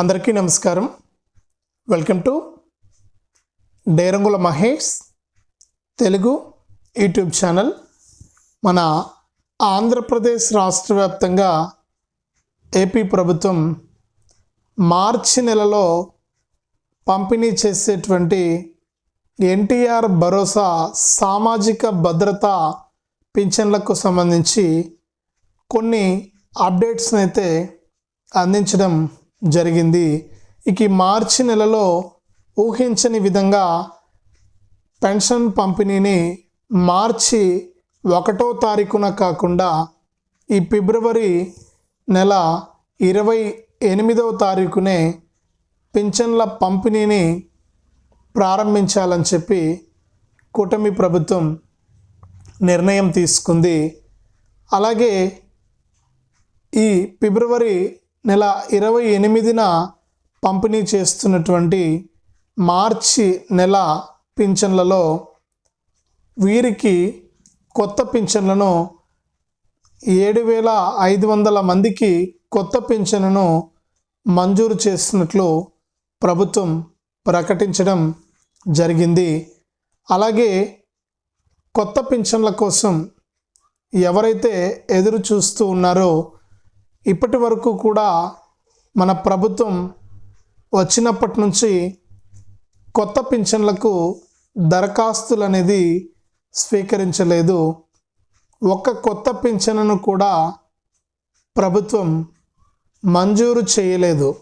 అందరికీ నమస్కారం. Welcome to Derangula Mahesh Telugu YouTube channel. మన ఆంధ్రప్రదేశ్ రాష్ట్ర వ్యాప్తంగా ఏపీ ప్రభుత్వం మార్చి నెలలో పంపిణీ చేసేటువంటి ఎన్టీఆర్ భరోసా సామాజిక భద్రత పింఛన్లకు సంబంధించి కొన్ని అప్డేట్స్ని అయితే అందించడం జరిగింది. ఇక ఈ మార్చి నెలలో ఊహించని విధంగా పెన్షన్ పంపిణీని మార్చి ఒకటో తారీఖున కాకుండా ఈ ఫిబ్రవరి నెల ఇరవై ఎనిమిదవ తారీఖునే పింఛన్ల పంపిణీని ప్రారంభించాలని చెప్పి కూటమి ప్రభుత్వం నిర్ణయం తీసుకుంది. అలాగే ఈ ఫిబ్రవరి నెల ఇరవై ఎనిమిదిన పంపిణీ చేస్తున్నటువంటి మార్చి నెల పింఛన్లలో వీరికి కొత్త పింఛన్లను ఏడు వేల ఐదు వందల మందికి కొత్త పింఛన్ను మంజూరు చేస్తున్నట్లు ప్రభుత్వం ప్రకటించడం జరిగింది. అలాగే కొత్త పింఛన్ల కోసం ఎవరైతే ఎదురు చూస్తూ ఉన్నారో ఇప్పటి వరకు కూడా మన ప్రభుత్వం వచ్చినప్పటి నుంచి కొత్త పింఛన్లకు దరఖాస్తులు అనేది స్వీకరించలేదు. ఒక్క కొత్త పింఛన్ను కూడా ప్రభుత్వం మంజూరు చేయలేదు.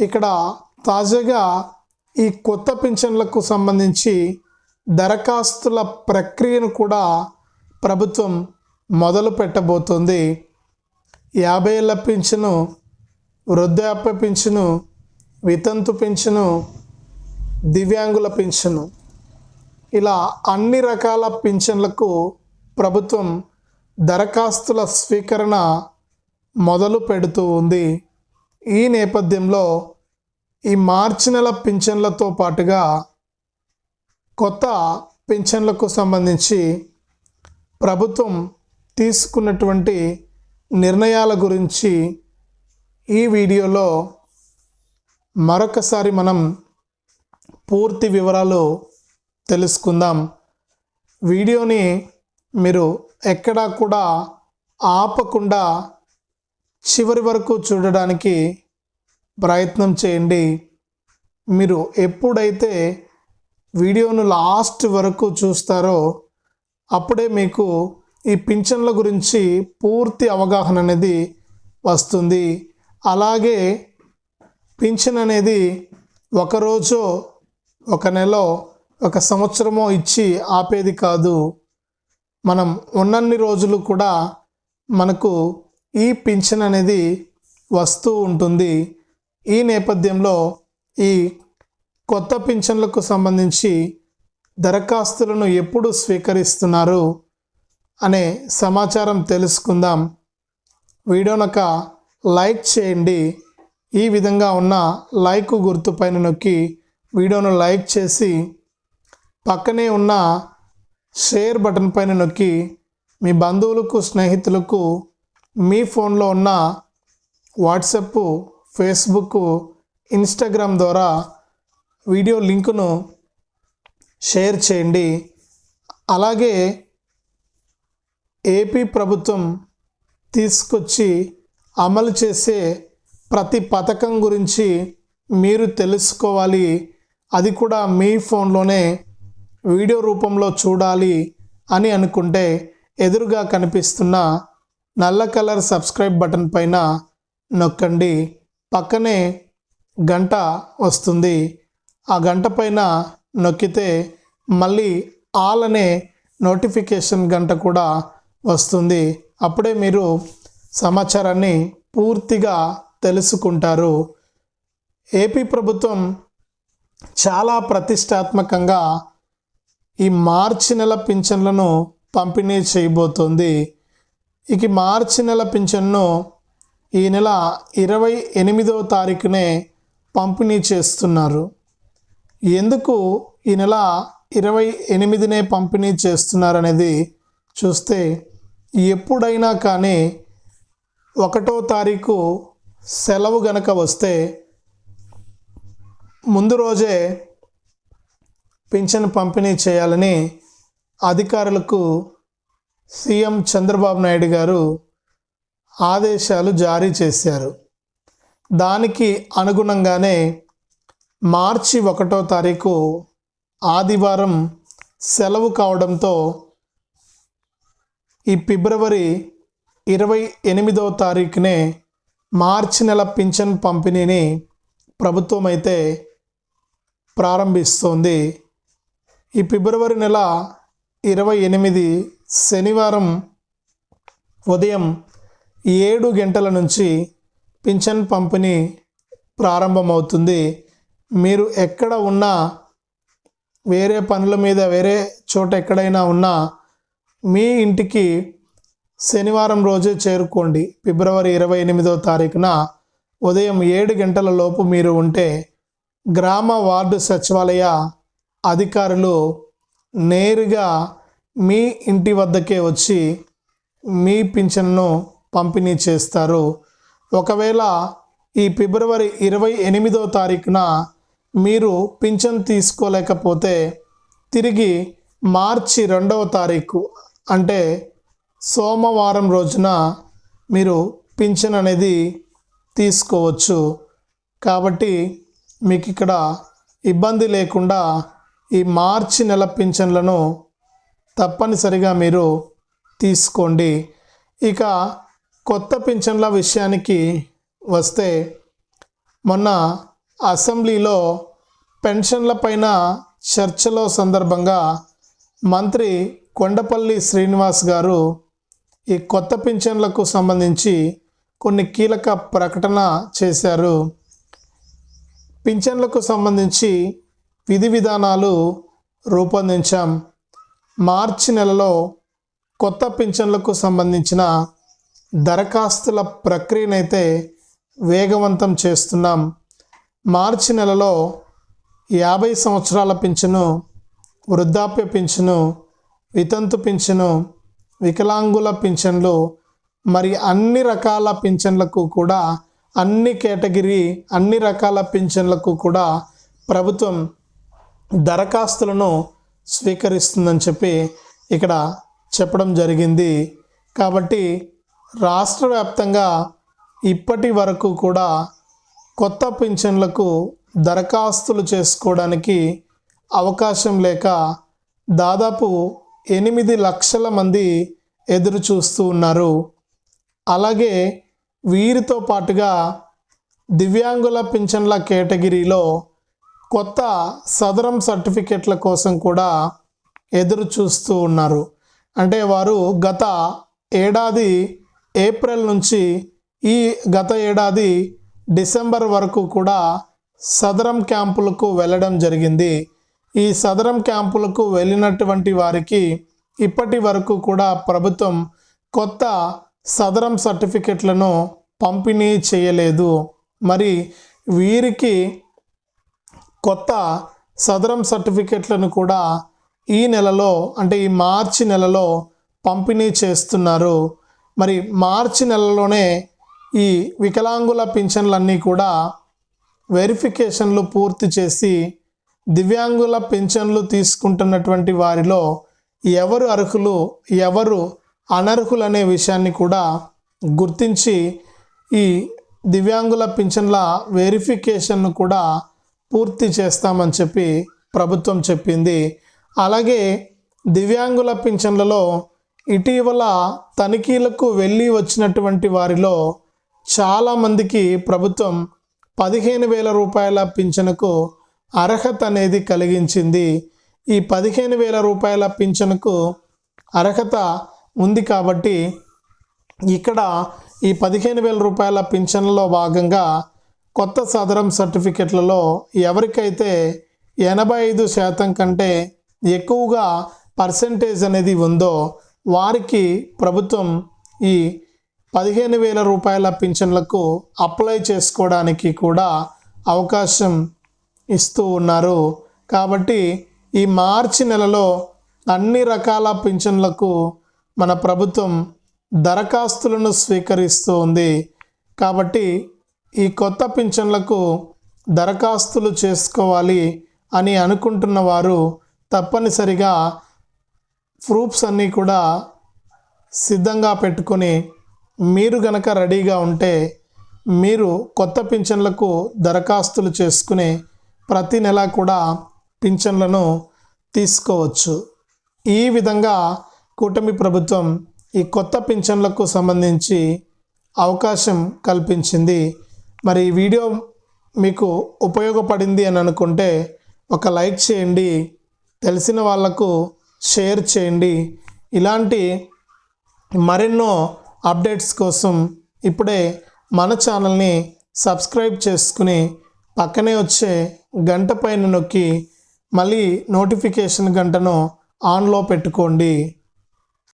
ఇక్కడ తాజాగా ఈ కొత్త పింఛన్లకు సంబంధించి దరఖాస్తుల ప్రక్రియను కూడా ప్రభుత్వం మొదలు పెట్టబోతోంది యాభై ఏళ్ళ పింఛను వృద్ధాప్య పింఛను వితంతు పింఛను దివ్యాంగుల పింఛను. ఇలా అన్ని రకాల పింఛన్లకు ప్రభుత్వం దరఖాస్తుల స్వీకరణ మొదలు పెడుతూ ఉంది. ఈ నేపథ్యంలో ఈ మార్చి నెల పింఛన్లతో పాటుగా కొత్త పింఛన్లకు సంబంధించి ప్రభుత్వం తీసుకున్నటువంటి నిర్ణయాల గురించి ఈ వీడియోలో మరొకసారి మనం పూర్తి వివరాలు తెలుసుకుందాం. వీడియోని మీరు ఎక్కడా కూడా ఆపకుండా చివరి వరకు చూడడానికి ప్రయత్నం చేయండి. మీరు ఎప్పుడైతే వీడియోను లాస్ట్ వరకు చూస్తారో అప్పుడే మీకు ఈ పింఛన్ల గురించి పూర్తి అవగాహన అనేది వస్తుంది. అలాగే పింఛన్ అనేది ఒకరోజు ఒక నెల ఒక సంవత్సరమో ఇచ్చి ఆపేది కాదు. మనం ఉన్నన్ని రోజులు కూడా మనకు ఈ పింఛన్ అనేది వస్తూ ఉంటుంది. ఈ నేపథ్యంలో ఈ కొత్త పింఛన్లకు సంబంధించి దరఖాస్తులను ఎప్పుడు స్వీకరిస్తున్నారు? అనే సమాచారం తెలుసుకుందాం. వీడియోనొక లైక్ చేయండి. ఈ విధంగా ఉన్న లైక్ గుర్తు పైన నొక్కి వీడియోను లైక్ చేసి పక్కనే ఉన్న షేర్ బటన్ పైన నొక్కి మీ బంధువులకు స్నేహితులకు మీ ఫోన్లో ఉన్న వాట్సప్ ఫేస్బుక్ ఇన్స్టాగ్రామ్ ద్వారా వీడియో లింకును షేర్ చేయండి. అలాగే ఏపీ ప్రభుత్వం తీసుకొచ్చి అమలు చేసే ప్రతి పథకం గురించి మీరు తెలుసుకోవాలి. అది కూడా మీ ఫోన్లోనే వీడియో రూపంలో చూడాలి అని అనుకుంటే ఎదురుగా కనిపిస్తున్న నల్ల కలర్ సబ్స్క్రైబ్ బటన్ పైన నొక్కండి. పక్కనే గంట వస్తుంది. ఆ గంట పైన నొక్కితే మళ్ళీ ఆల్ అనే నోటిఫికేషన్ గంట కూడా వస్తుంది. అప్పుడే మీరు సమాచారాన్ని పూర్తిగా తెలుసుకుంటారు. ఏపీ ప్రభుత్వం చాలా ప్రతిష్టాత్మకంగా ఈ మార్చి నెల పింఛన్లను పంపిణీ చేయబోతోంది. ఇక మార్చి నెల పింఛన్ను ఈ నెల ఇరవై ఎనిమిదవ తారీఖునే పంపిణీ చేస్తున్నారు. ఎందుకు ఈ నెల ఇరవై ఎనిమిదినే పంపిణీ చేస్తున్నారనేది చూస్తే ఎప్పుడైనా కానీ ఒకటో తారీఖు సెలవు గనక వస్తే ముందు రోజే పింఛన్ పంపిణీ చేయాలని అధికారులకు సీఎం చంద్రబాబు నాయుడు గారు ఆదేశాలు జారీ చేశారు. దానికి అనుగుణంగానే మార్చి ఒకటో తారీఖు ఆదివారం సెలవు కావడంతో ఈ ఫిబ్రవరి ఇరవై ఎనిమిదవ తారీఖునే మార్చి నెల పింఛన్ పంపిణీని ప్రభుత్వం అయితే ప్రారంభిస్తోంది. ఈ ఫిబ్రవరి నెల ఇరవై ఎనిమిది శనివారం ఉదయం ఏడు గంటల నుంచి పింఛన్ పంపిణీ ప్రారంభమవుతుంది. మీరు ఎక్కడ ఉన్నా వేరే పనుల మీద వేరే చోట ఎక్కడైనా ఉన్నా మీ ఇంటికి శనివారం రోజే చేరుకోండి. ఫిబ్రవరి ఇరవై ఎనిమిదో తారీఖున ఉదయం ఏడు గంటల లోపు మీరు ఉంటే గ్రామ వార్డు సచివాలయ అధికారులు నేరుగా మీ ఇంటి వద్దకే వచ్చి మీ పింఛన్ను పంపిణీ చేస్తారు. ఒకవేళ ఈ ఫిబ్రవరి ఇరవై ఎనిమిదో తారీఖున మీరు పింఛన్ తీసుకోలేకపోతే తిరిగి మార్చి రెండవ తారీఖు అంటే సోమవారం రోజున మీరు పింఛన్ అనేది తీసుకోవచ్చు. కాబట్టి మీకు ఇక్కడ ఇబ్బంది లేకుండా ఈ మార్చి నెల పింఛన్లను తప్పనిసరిగా మీరు తీసుకోండి. ఇక కొత్త పింఛన్ల విషయానికి వస్తే మొన్న అసెంబ్లీలో పెన్షన్ల పైన చర్చలో సందర్భంగా మంత్రి కొండపల్లి శ్రీనివాస్ గారు ఈ కొత్త పింఛన్లకు సంబంధించి కొన్ని కీలక ప్రకటన చేశారు. పింఛన్లకు సంబంధించి విధి విధానాలు రూపొందించాం. మార్చి నెలలో కొత్త పింఛన్లకు సంబంధించిన దరఖాస్తుల ప్రక్రియనైతే వేగవంతం చేస్తున్నాం. మార్చి నెలలో యాభై సంవత్సరాల పింఛను వృద్ధాప్య పింఛను వితంతు పింఛను వికలాంగుల పింఛన్లు మరి అన్ని రకాల పింఛన్లకు కూడా అన్ని కేటగిరీ అన్ని రకాల పింఛన్లకు కూడా ప్రభుత్వం దరఖాస్తులను స్వీకరిస్తుందని చెప్పి ఇక్కడ చెప్పడం జరిగింది. కాబట్టి రాష్ట్ర వ్యాప్తంగా ఇప్పటి వరకు కూడా కొత్త పింఛన్లకు దరఖాస్తులు చేసుకోవడానికి అవకాశం లేక దాదాపు ఎనిమిది లక్షల మంది ఎదురు చూస్తూ ఉన్నారు. అలాగే వీరితో పాటుగా దివ్యాంగుల పింఛన్ల కేటగిరీలో కొత్త సదరం సర్టిఫికెట్ల కోసం కూడా ఎదురు చూస్తూ ఉన్నారు. అంటే వారు గత ఏడాది ఏప్రిల్ నుంచి ఈ గత ఏడాది డిసెంబర్ వరకు కూడా సదరం క్యాంపులకు వెళ్ళడం జరిగింది. ఈ సదరం క్యాంపులకు వెళ్ళినటువంటి వారికి ఇప్పటి వరకు కూడా ప్రభుత్వం కొత్త సదరం సర్టిఫికెట్లను పంపిణీ చేయలేదు. మరి వీరికి కొత్త సదరం సర్టిఫికెట్లను కూడా ఈ నెలలో అంటే ఈ మార్చి నెలలో పంపిణీ చేస్తున్నారు. మరి మార్చి నెలలోనే ఈ వికలాంగుల పింఛన్లన్నీ కూడా వెరిఫికేషన్లు పూర్తి చేసి దివ్యాంగుల పింఛన్లు తీసుకుంటున్నటువంటి వారిలో ఎవరు అర్హులు ఎవరు అనర్హులు అనే విషయాన్ని కూడా గుర్తించి ఈ దివ్యాంగుల పింఛన్ల వెరిఫికేషన్ను కూడా పూర్తి చేస్తామని చెప్పి ప్రభుత్వం చెప్పింది. అలాగే దివ్యాంగుల పింఛన్లలో ఇటీవల తనిఖీలకు వెళ్ళి వచ్చినటువంటి వారిలో చాలామందికి ప్రభుత్వం పదిహేను వేల రూపాయల పింఛనుకు అర్హత అనేది కలిగించింది. ఈ పదిహేను వేల రూపాయల పింఛనుకు అర్హత ఉంది కాబట్టి ఇక్కడ ఈ పదిహేను వేల రూపాయల పింఛన్లో భాగంగా కొత్త సదరం సర్టిఫికెట్లలో ఎవరికైతే ఎనభై ఐదు శాతం కంటే ఎక్కువగా పర్సంటేజ్ అనేది ఉందో వారికి ప్రభుత్వం ఈ పదిహేను వేల రూపాయల పింఛన్లకు అప్లై చేసుకోవడానికి కూడా అవకాశం ఇస్తూ ఉన్నారు. కాబట్టి ఈ మార్చి నెలలో అన్ని రకాల పింఛన్లకు మన ప్రభుత్వం దరఖాస్తులను స్వీకరిస్తూ ఉంది. కాబట్టి ఈ కొత్త పింఛన్లకు దరఖాస్తులు చేసుకోవాలి అని అనుకుంటున్న వారు తప్పనిసరిగా ప్రూఫ్స్ అన్నీ కూడా సిద్ధంగా పెట్టుకొని మీరు గనక రెడీగా ఉంటే మీరు కొత్త పింఛన్లకు దరఖాస్తులు చేసుకుని ప్రతి నెల కూడా పింఛన్లను తీసుకోవచ్చు. ఈ విధంగా కూటమి ప్రభుత్వం ఈ కొత్త పింఛన్లకు సంబంధించి అవకాశం కల్పించింది. మరి ఈ వీడియో మీకు ఉపయోగపడింది అని అనుకుంటే ఒక లైక్ చేయండి తెలిసిన వాళ్ళకు షేర్ చేయండి. ఇలాంటి మరెన్నో అప్డేట్స్ కోసం ఇప్పుడే మన ఛానల్ని సబ్స్క్రైబ్ చేసుకుని పక్కనే వచ్చే గంట పైన నొక్కి మళ్ళీ నోటిఫికేషన్ గంటను ఆన్లో పెట్టుకోండి.